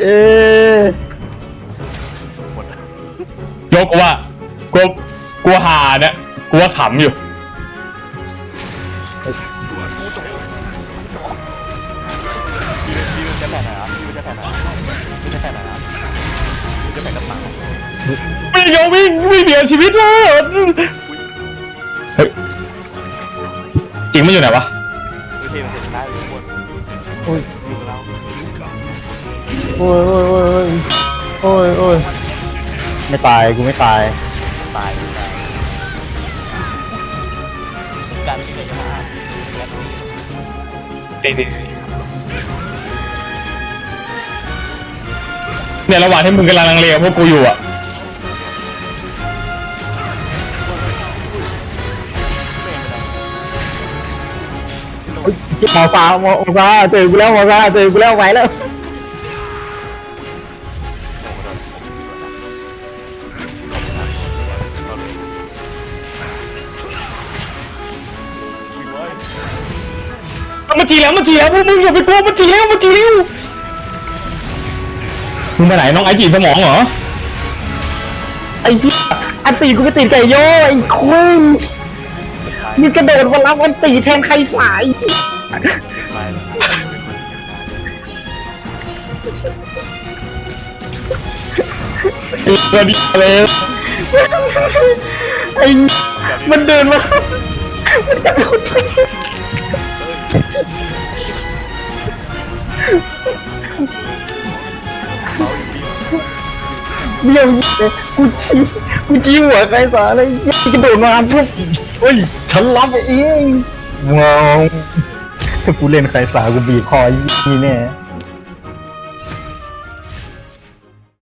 เออโยกกูว่ากูกูหาเนี่ยกูว่าขำอยู่พี่จะแผ่นไหนครับพี่จะแผ่นไหนพี่จะแผ่นไหนครับพี่จะแผ่นกระปังไม่โยกวิ่งวิ่งเดียวชีวิตเลยเฮ้ยจริงไม่อยู่ไหนวะวิธีมันจะชนะอยู่ข้างบนโอ้ย อยู่กับเราโอ้ยโอ้ยโอ้ยโอ้ยโอ้ยไม่ตายกูไม่ตายตายอยู่ตายการที่ไหนจะมาแบบนี้เนี่ยระหว่างที่มึงกำลังลังเลกับพวกกูอยู่อะโอ้ยชิบหมอซาหมอซาเจอกูแล้วหมอซาเจอกูแล้วไหวแล้ว มันจีแล้วมันจีแล้วพวกมึงอย่าไปกลัวมันจีแล้วมันจีแล้วมึงไปไหนน้องไอจีสมองเหรอไอ้ชิบอันตีกูไปติดไก่โย่ไอ้คุยมีกระโดดมารับอันตีแทนใครสายตายไอ้เรื่องนี้เลยไอ้มันเดินมามันจะโดน เบี้ยวยิงเลยกูชี้กูชี้หัวใครสาเลยยิงกระโดดมาปุ๊บเฮ้ยฉันรับเองว้าวถ้ากูเล่นใครสากูบีบคอยี่แน่